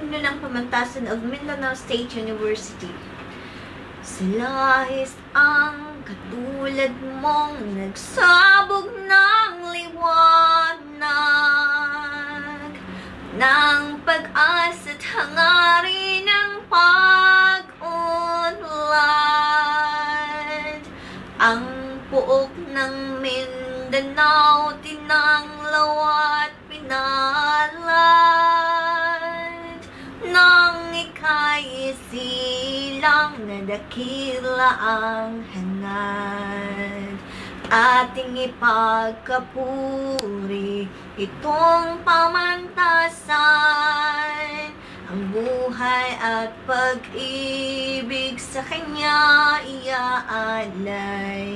alumno ng pamantasan of Mindanao State University. Silahis ang katulad mong nagsabog ng liwanag ng pag-asa at hangarin ng pag-unlad. Ang puok ng Mindanao, tinanglaw at pinalad silang na dakila ang hangad Ating ipagkapuri itong pamantasan. Ang buhay at pag-ibig sa kanya iaalay.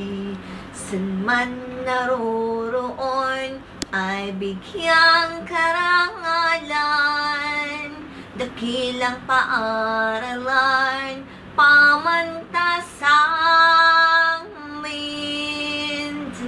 San man naroroon ay bigyang karangalan dakilang paaralan pamantasang mindanao.